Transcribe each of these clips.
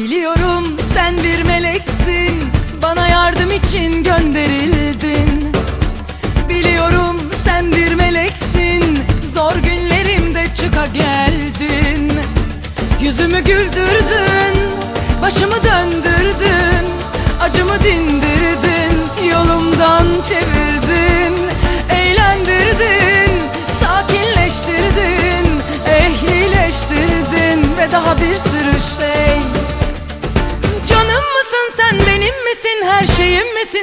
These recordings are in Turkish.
Biliyorum sen bir meleksin. Bana yardım için gönderildin. Biliyorum sen bir meleksin. Zor günlerimde çıka geldin. Yüzümü güldürdün Başımı döndürdün. Acımı dinledin.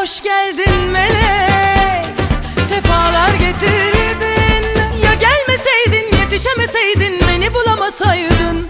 hoş geldin melek. Sefalar getirdin. Ya gelmeseydin yetişemeseydin beni bulamasaydın.